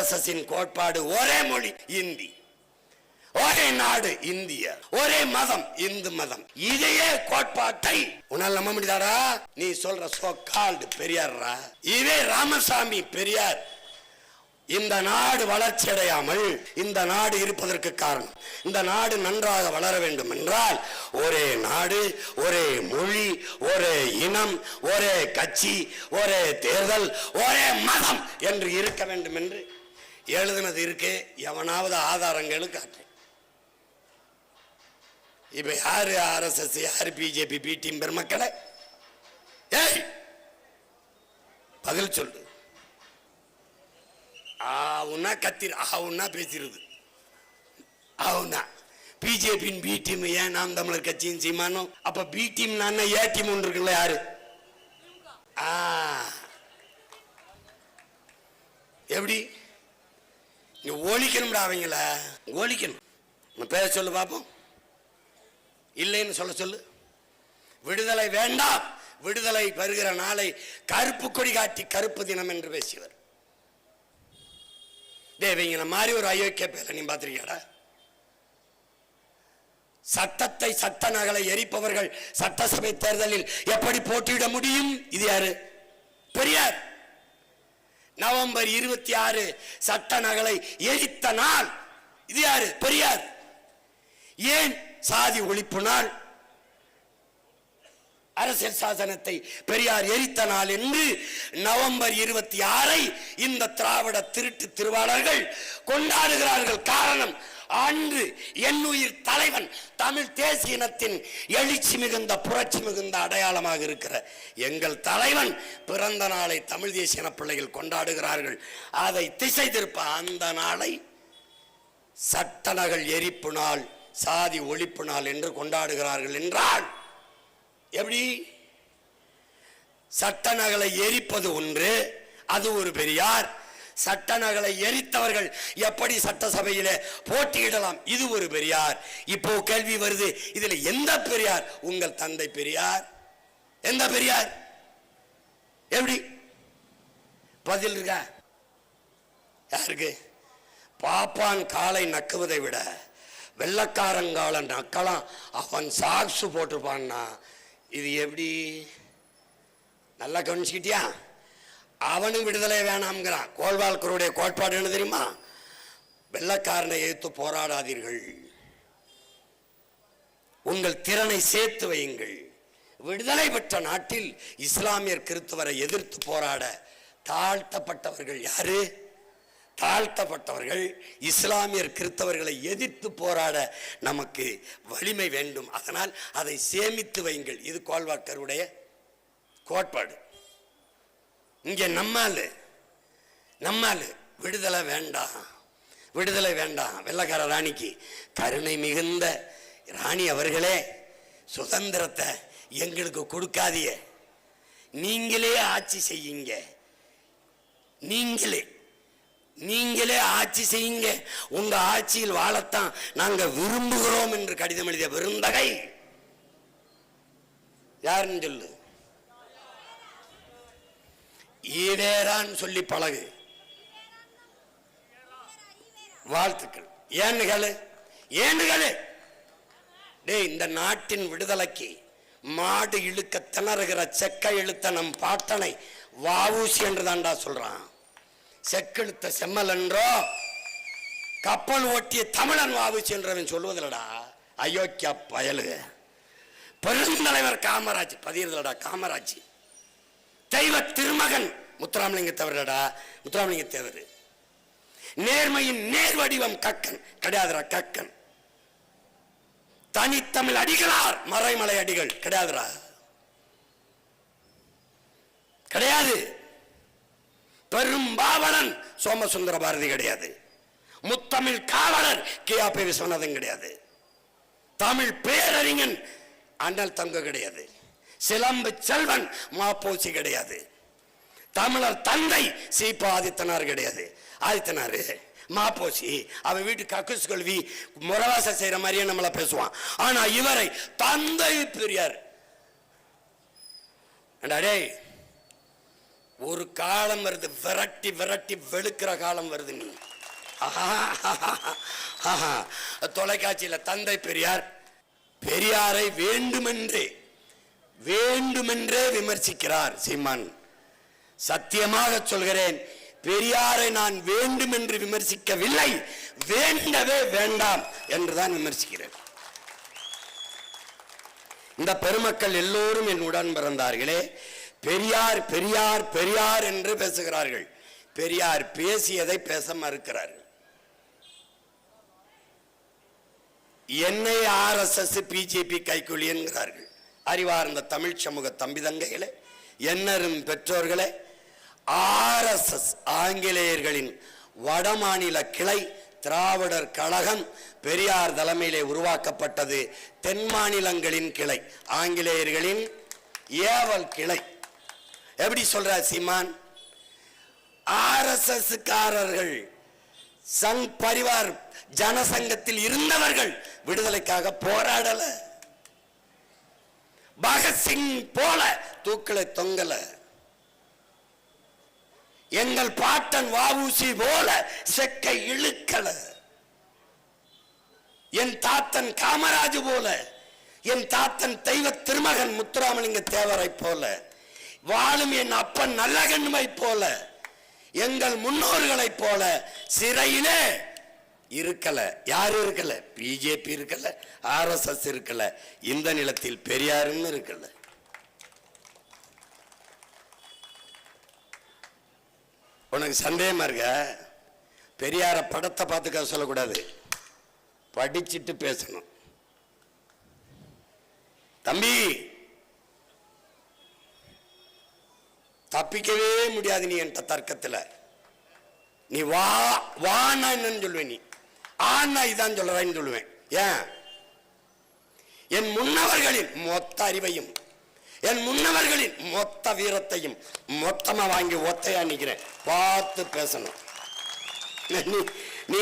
ஆர்எஸ்எஸ்ஸின் கோட்பாடு ஒரே மொழி இந்தி. ஒரே நாடு இந்திய. ஒரே மதம் இந்து மதம். இதையே கோட்பாட்டை உன்னால் நம்ப முடியாதா நீ சொல்ற சோ கால்டு பெரியார்ரா? இதே ராமசாமி பெரியார். இந்த நாடு வளர்ச்சி அடையாமல் இந்த நாடு இருப்பதற்கு காரணம். இந்த நாடு நன்றாக வளர வேண்டும் என்றால் ஒரே நாடு ஒரே மொழி ஒரே இனம் ஒரே கட்சி ஒரே தேர்தல் ஒரே மதம் என்று இருக்க வேண்டும் என்று எழுதினது இருக்கே எவனாவது ஆதாரங்களும் காட்டு இப்ப யாரு ஆர்எஸ்எஸ் யாரு பிஜேபி பி டீம் பெருமக்களை? ஏய் பதில் சொல்லு. ஆவுன்னா கத்திர ஆவுன்னா பேசிடுது ஆவுன்னா. பிஜேபியின் பி டீம் ஏன் நாம் தமிழர் கட்சியின் சீமானும் அப்ப பி டீம் நான் ஏ டீம் ஒன்று இருக்குல்ல யாரு? ஆ. எப்படி? நீ ஒழிக்கணும்டா அவங்கள. ஒழிக்கணும். உன் பேர சொல்லு பார்ப்போம் இல்லைன்னு சொல்ல சொல்லு. விடுதலை வேண்டாம். விடுதலை பெறுகிற நாளை கருப்பு கொடி காட்டி கருப்பு தினம் என்று பேசியவர். தேவிங்கிற மாதிரி ஒரு அயோக்கிய பேர நீ பார்த்துருக்கியாடா? சட்டத்தை சட்ட நகலை எரிப்பவர்கள் சட்டசபை தேர்தலில் எப்படி போட்டியிட முடியும்? இது யாரு? பெரியார். நவம்பர் இருபத்தி ஆறு சட்ட நகலை எரித்த நாள். இது யாரு? பெரியார். ஏன் சாதி ஒழிப்பு நாள்? அரசியல் சாசனத்தை பெரியார் எரித்த நாள் என்று நவம்பர் இருபத்தி ஆறை இந்த திராவிட திருட்டு திருவாளர்கள் கொண்டாடுகிறார்கள். காரணம் அன்று என்னுயிர் தலைவன் தமிழ் தேசிய இனத்தின் எழுச்சி மிகுந்த புரட்சி மிகுந்த அடையாளமாக இருக்கிற எங்கள் தலைவன் பிறந்த நாளை தமிழ் தேசிய இன பிள்ளைகள் கொண்டாடுகிறார்கள். அதை திசை திருப்ப அந்த நாளை சட்ட நகல் எரிப்பு நாள் சாதி ஒழிப்பு நாள் என்று கொண்டாடுகிறார்கள் என்றால் எப்படி? சட்ட நகலை எரிப்பது ஒன்று அது ஒரு பெரியார் சட்ட நகலை எரித்தவர்கள் எப்படி சட்டசபையில போட்டியிடலாம்? இது ஒரு பெரியார். இப்போ கேள்வி வருது இதுல எந்த பெரியார்? உங்கள் தந்தை பெரியார். எந்த பெரியார்? எப்படி? பதில் இருக்கா? யாருக்கு? பாப்பான் காலை நக்குவதை விட வெள்ளக்காரங்கால நக்கலாம் அவன் சாக்ஸு போட்டிருப்பான்னா இது எப்படி? நல்லா கவனிச்சுக்கிட்டியா? அவனும் விடுதலை வேணாம்ங்கிறான் கோல்வால்கருடைய கோட்பாடு என்ன தெரியுமா? வெள்ளக்காரனை எதிர்த்து போராடாதீர்கள். உங்கள் திறனை சேர்த்து வையுங்கள். விடுதலை பெற்ற நாட்டில் இஸ்லாமியர் கிறிஸ்தவரை எதிர்த்து போராட தாழ்த்தப்பட்டவர்கள் யாரு? தாழ்த்தப்பட்டவர்கள் இஸ்லாமியர் கிறிஸ்தவர்களை எதிர்த்து போராட நமக்கு வலிமை வேண்டும். அதனால் அதை சேமித்து வையுங்கள். இது கோல்வாக்கருடைய கோட்பாடு. இங்கே நம்மால் நம்மால் விடுதலை வேண்டாம் விடுதலை வேண்டாம். வெள்ளக்கார ராணிக்கு கருணை மிகுந்த ராணி அவர்களே சுதந்திரத்தை எங்களுக்கு கொடுக்காதிய நீங்களே ஆட்சி செய்யுங்க. நீங்களே நீங்களே ஆட்சி செய்யுங்க. உங்க ஆட்சியில் வாழத்தான் நாங்க விரும்புகிறோம் என்று கடிதம் எழுதிய விருந்தகை. யாருன்னு சொல்லு? ஈவேரான்னு சொல்லி பழகு. வாழ்த்துக்கள். ஏன்னு கேளு. ஏன்னு கேளு. டேய் இந்த நாட்டின் விடுதலைக்கு மாடு இழுக்க திணறுகிற செக்க இழுத்த நம் பாட்டனை வாவூசி என்று தான்டா சொல்றான். செக்கெழுத்த செம்மல் என்றோ கப்பல் ஓட்டிய தமிழன் வாவூசி என்றவன் சொல்வதில்லடா. அயோக்கியா பயலுக. பெருந்தலைவர் காமராஜ் பதியறதுலடா காமராஜ். தெய்வ திருமகன். முத்துராமலிங்க தேவரடா முத்துராமலிங்க தேவர். நேர்மையின் நேர் வடிவம் கக்கன். கிடையாதுரா கக்கன். தனித்தமிழ் அடிகளார். மறைமலை அடிகள். கிடையாதுடா. கிடையாது. பெரும் பாவலன். சோமசுந்தர பாரதி கிடையாது. முத்தமிழ் காவலர். கே. விஸ்வநாதன் கிடையாது. தமிழ் பேரறிஞன் அண்ணல் தங்க கிடையாது. சிலம்பு செல்வன் மாப்போசி கிடையாது. தமிழர் தந்தை சீப்பா ஆதித்தனார் கிடையாது. ஆதித்தனார் மாப்போசி அவன் வீட்டு கக்குஸ் கல்வி முறவாசம் செய்கிற மாதிரியே நம்மளை பேசுவான். ஆனால் இவரை தந்தை பெரியார். ஏண்டா ஒரு காலம் வருது விரட்டி விரட்டி வெளுக்கிற காலம் வருது நீ. தொலைக்காட்சியில் தந்தை பெரியார் பெரியாரை வேண்டுமென்றே வேண்டுமென்றே விமர்சிக்கிறார் சீமான். சத்தியமாக சொல்கிறேன் பெரியாரை நான் வேண்டுமென்று விமர்சிக்கவில்லை வேண்டவே வேண்டாம் என்றுதான் விமர்சிக்கிறேன். இந்த பெருமக்கள் எல்லோரும் என் உடன் பிறந்தார்களே பெரியார் பெரியார் பெரியார் என்று பேசுகிறார்கள். பெரியார் பேசியதை பேச மறுக்கிறார்கள். என்னை ஆர்எஸ்எஸ் பிஜேபி கைக்குள்ளி என்கிறார்கள். அறிவார்ந்த தமிழ் சமூக தம்பிதங்கைகளே என்னரும் பெற்றோர்களே ஆர்எஸ்எஸ் ஆங்கிலேயர்களின் வடமாநில கிளை திராவிடர் கழகம் பெரியார் தலைமையிலே உருவாக்கப்பட்டது தென் மாநிலங்களின் கிளை ஆங்கிலேயர்களின் ஏவல் கிளை. எப்படி சொல்ற சீமான்? ஆர்எஸ்எஸ்காரர்கள் சங் பரிவார் ஜனசங்கத்தில் இருந்தவர்கள் விடுதலைக்காக போராடலை. பகத்சிங் போல தூக்கலை தொங்கல. எங்கள் பாட்டன் வாவூசி போல செக்கை இழுக்கல. என் தாத்தன் காமராஜ் போல என் தாத்தன் தெய்வ திருமகன் முத்துராமலிங்க தேவரை போல வாழும் என் அப்பன் நல்லகண்மை போல எங்கள் முன்னோர்களைப் போல சிறையிலே இருக்கல. யார் இருக்கல? பிஜேபி இருக்கல ஆர்எஸ்எஸ் இருக்கல. இந்த நிலத்தில் பெரியாருன்னு இருக்கல. உனக்கு சந்தேகமாக இருக்க? பெரியார படத்தை பார்த்துக்க சொல்லக்கூடாது. படிச்சுட்டு பேசணும். தம்பி! தப்பிக்கவே முடியாது நீ என்கிட்ட தர்க்கத்தில். நீ வா வான்னா என்னன்னு சொல்லுவேன் நீ. ஆனா இதான் சொல்றேன்னு சொல்லுவேன். ஏன்? என் முன்னவர்களின் மொத்த அறிவையும் என் முன்னவர்களின் மொத்த வீரத்தையும் மொத்தமா வாங்கி ஒத்தையா நிக்கிறேன். பார்த்து பேசணும். நீ நீ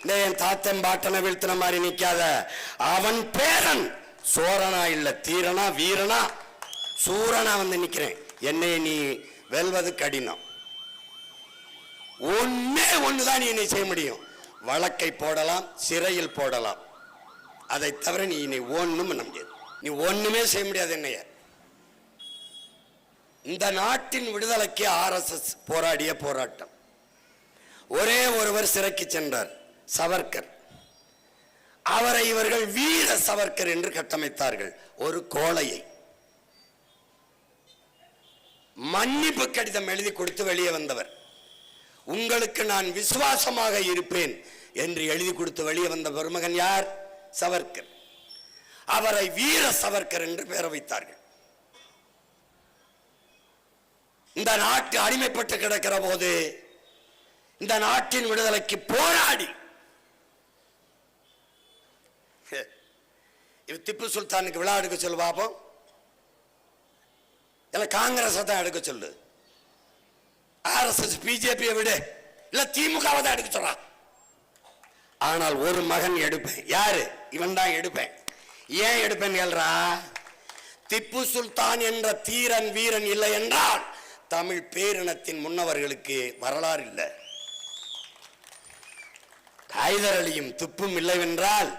இந்த என் தாத்தன் பாட்டனை வீழ்த்தின மாதிரி நிக்காத. அவன் பேரன் சோரனா இல்ல தீரனா வீரனா சூரனா வந்து நிக்கிறேன். என்னை நீ வெல்வது கடினம். ஒன்னே ஒண்ணுதான் நீ என்னை செய்ய முடியும். வழக்கை போடலாம் சிறையில் போடலாம். அதை தவிர நீ நீ ஒன்றும் பண்ண முடியாது. நீ ஒன்றுமே செய்ய முடியாது என்னைய. இந்த நாட்டின் விடுதலைக்கு ஆர்எஸ்எஸ் போராடிய போராட்டம். ஒரே ஒருவர் சிறைக்கு சென்றார் சவர்கர் அவரை இவர்கள் வீர சவர்கர் என்று கட்டமைத்தார்கள் ஒரு கோழையை. மன்னிப்பு கடிதம் எழுதி கொடுத்து வெளியே வந்தவர். உங்களுக்கு நான் விசுவாசமாக இருப்பேன் என்று எழுதி கொடுத்து வெளியே வந்த பெருமகன் யார்? சவர்கர் அவரை வீர சவர்கர் என்று பெயர் வைத்தார்கள். இந்த நாட்டு அடிமைப்பட்டு கிடக்கிற போது இந்த நாட்டின் விடுதலைக்கு போராடி. இவ திப்பு சுல்தானுக்கு விழா எடுக்க சொல்லு பாப்போம். இல்லை காங்கிரஸ் தான் எடுக்க சொல்லு. ஆர்எஸ்எஸ் பிஜேபியை விடு. இல்ல திமுகவை தான் எடுக்க சொல்றான். ஆனால் ஒரு மகன் எடுப்பேன். யாரு? இவன் தான் எடுப்பேன். ஏன் எடுப்பேன் கேள்றா திப்பு சுல்தான் என்ற தீரன் வீரன் இல்லை என்றால் தமிழ் பேரினத்தின் முன்னவர்களுக்கு வரலாறு இல்லை. ஹைதர் அலியும் துப்பும் இல்லைவென்றால்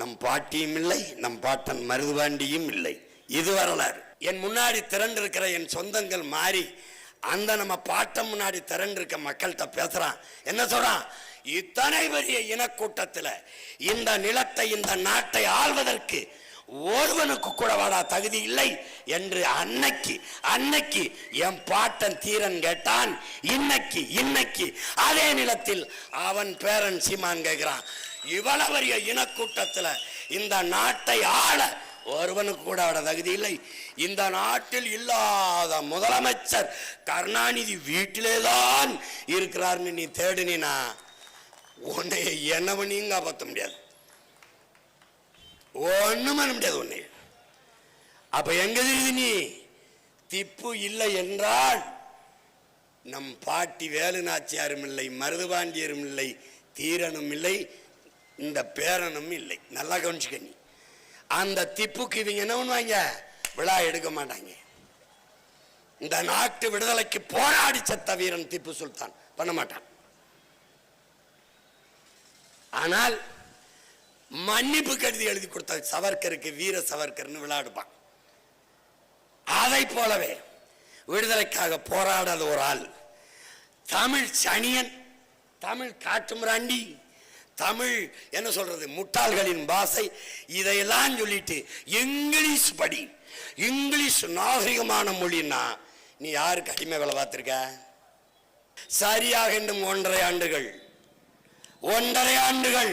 நம் பாட்டியும் இல்லை நம் பாட்டன் மருதுபாண்டியும் இல்லை. இது வரலாறு. என் முன்னாடி திரண்டிருக்கிற என் சொந்தங்கள் மாறி அந்த நம்ம பாட்டம் முன்னாடி திரண்டிருக்க மக்கள்கிட்ட பேசுறான். என்ன சொல்றான்? இத்தனை பெரிய இனக்கூட்டத்தில் இந்த நிலத்தை இந்த நாட்டை ஆள்வதற்கு ஒருவனுக்கு கூட வாடா தகுதி இல்லை என்று அன்னைக்கு அன்னைக்கு என் பாட்டன் தீரன் கேட்டான். இன்னைக்கு இன்னைக்கு அதே நிலத்தில் அவன் பேரன் சீமான் கேட்கிறான் இவ்வளவு பெரிய இனக்கூட்டத்தில் இந்த நாட்டை ஆள ஒருவனுக்கு கூட அவட தகுதி இல்லை. இந்த நாட்டில் இல்லாத முதலமைச்சர் கருணாநிதி வீட்டிலேதான் இருக்கிறார்னு நீ தேடினா உன்னை என்னவனையும் காப்பாற்ற முடியாது. ஒண்ணும் பண்ண முடியாது உன்னை. அப்ப எங்க தெரியுது நீ? திப்பு இல்லை என்றால் நம் பாட்டி வேலு நாச்சியாரும் இல்லை மருதுபாண்டியரும் இல்லை தீரனும் இல்லை இந்த பேரனும் இல்லை. நல்லா கவனிச்சுக்க நீ. அந்த திப்புக்கு இவங்க என்ன பண்ணுவாங்க? விழா எடுக்க மாட்டாங்க. இந்த நாட்டு விடுதலைக்கு போராடி செத்த வீரன் திப்பு சுல்தான். பண்ண மாட்டான். ஆனால் மன்னிப்பு கருதி எழுதி கொடுத்த சவர்க்கருக்கு வீர சவர்க்கர்னு விளையாடுப்பான் அதை போலவே விடுதலைக்காக போராடாத ஒரு ஆள் தமிழ் சனியன் தமிழ் காட்டுமிராண்டி தமிழ் என்ன சொல்றது முட்டாள்களின் பாசை இதையெல்லாம் சொல்லிட்டு இங்கிலீஷ் படி இங்கிலீஷ் நாகரிகமான மொழின்னா நீ யாருக்கு அடிமை வேலை பார்த்துருக்க? சரியாக இன்னும் ஒன்றரை ஆண்டுகள். ஒன்றரை ஆண்டுகள்.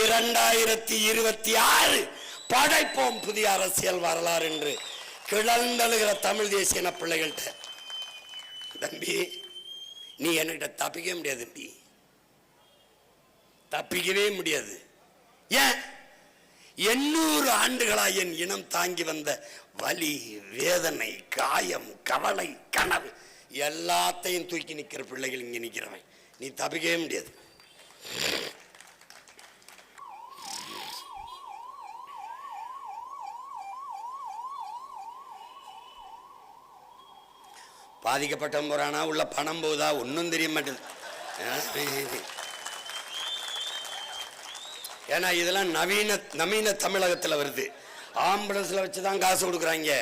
இரண்டாயிரத்தி இருபத்தி ஆறு படைப்போம் புதிய அரசியல் வரலாறு என்று கிளந்தழுகிற தமிழ் தேசிய பிள்ளைகள்கிட்ட. தம்பி நீ என்கிட்ட தப்பிக்க முடியாது தம்பி. தப்பிக்கவே முடியாது. ஏன்? எண்ணூறு ஆண்டுகளாக என் இனம் தாங்கி வந்த வலி வேதனை காயம் கவலை கனவு எல்லாத்தையும் தூக்கி நிற்கிற பிள்ளைகள் இங்கே நிற்கிறவன் நீ தப்பிக்கவே முடியாது. பாதிக்கப்பட்ட போறானா உள்ள பணம் போகுதா ஒன்றும் தெரிய மாட்டேது ஏன்னா இதெல்லாம் நவீன நவீன தமிழகத்தில் வருது. ஆம்புலன்ஸில் வச்சு தான் காசு கொடுக்குறாங்க.